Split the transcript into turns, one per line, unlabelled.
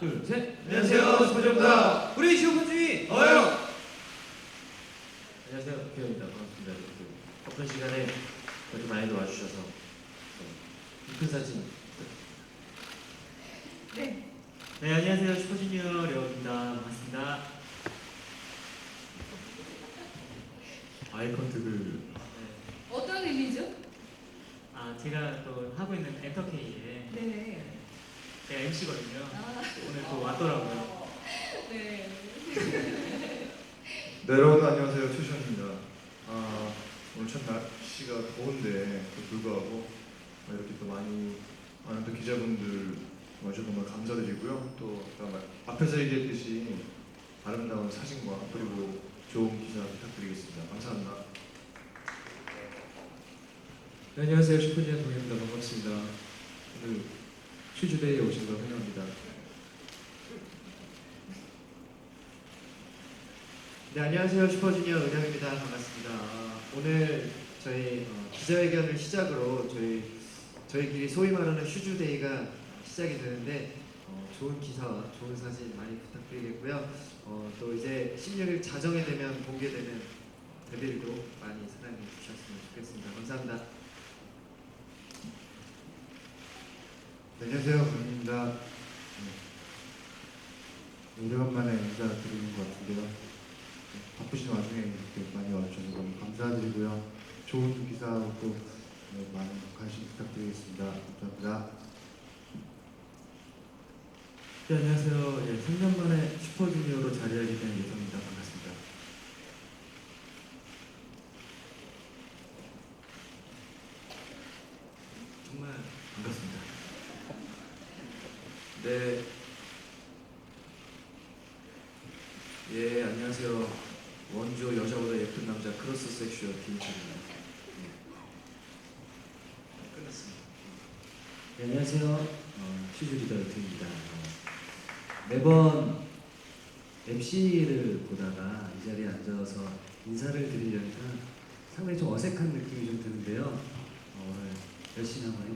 둘, 셋. 안녕하세요, 스포츠입니다. 우리 지오군주의 어요. 안녕하세요, 기현입니다. 반갑습니다. 이렇게 시간에 이렇게 많이들 와주셔서 이쁜 사진.
네.
네, 안녕하세요, 슈퍼주니어 려입니다. 반갑습니다. 아이 컨택을 네.
어떤 의미죠?
아, 제가 또 하고 있는 엔터케이에
네.
제가 MC거든요.
아,
또 왔더라고요.
네.
네, 여러분 안녕하세요. 최시현입니다. 아, 오늘 참 날씨가 더운데 또 불구하고 어, 이렇게 또 많이 많은 또 기자분들 와주셔서 정말 감사드리고요. 또 아까 말- 앞에서 얘기했듯이 아름다운 사진과 그리고 좋은 기사 부탁드리겠습니다. 감사합니다.
네, 안녕하세요. 슈퍼주니어 동입니다. 반갑습니다. 오늘 슈즈데이에 오신 걸 환영합니다.
네 안녕하세요. 슈퍼주니어 은영입니다. 반갑습니다. 아, 오늘 저희 어, 기자회견을 시작으로 저희 저희끼리 소위 말하는 슈즈데이가 시작이 되는데 어, 좋은 기사와 좋은 사진 많이 부탁드리겠고요. 어, 또 이제 16일 자정에 되면 공개되는 데뷔일도 많이 사랑해 주셨으면 좋겠습니다. 감사합니다.
네, 안녕하세요. 권입니다. 오래간만에 인사드리는 것 같은데요. 네, 바쁘신 와중에 이렇게 많이 와주셔서 너무 감사드리고요. 좋은 기사하고 또 네, 많은 관심 부탁드리겠습니다. 감사합니다.
네, 안녕하세요. 예, 3년 만에 슈퍼주니어로 자리하게 된 예성입니다. 반갑습니다.
정말 반갑습니다. 네. 예, 안녕하세요. 원조 여자보다 예쁜 남자 크로스 섹슈얼 김철입니다. 네. 끝났습니다.
네, 안녕하세요. 어, 슈즈 리더 유트입니다. 어, 매번 MC를 보다가 이 자리에 앉아서 인사를 드리려니까 상당히 좀 어색한 느낌이 좀 드는데요. 어, 오늘 열심히 한번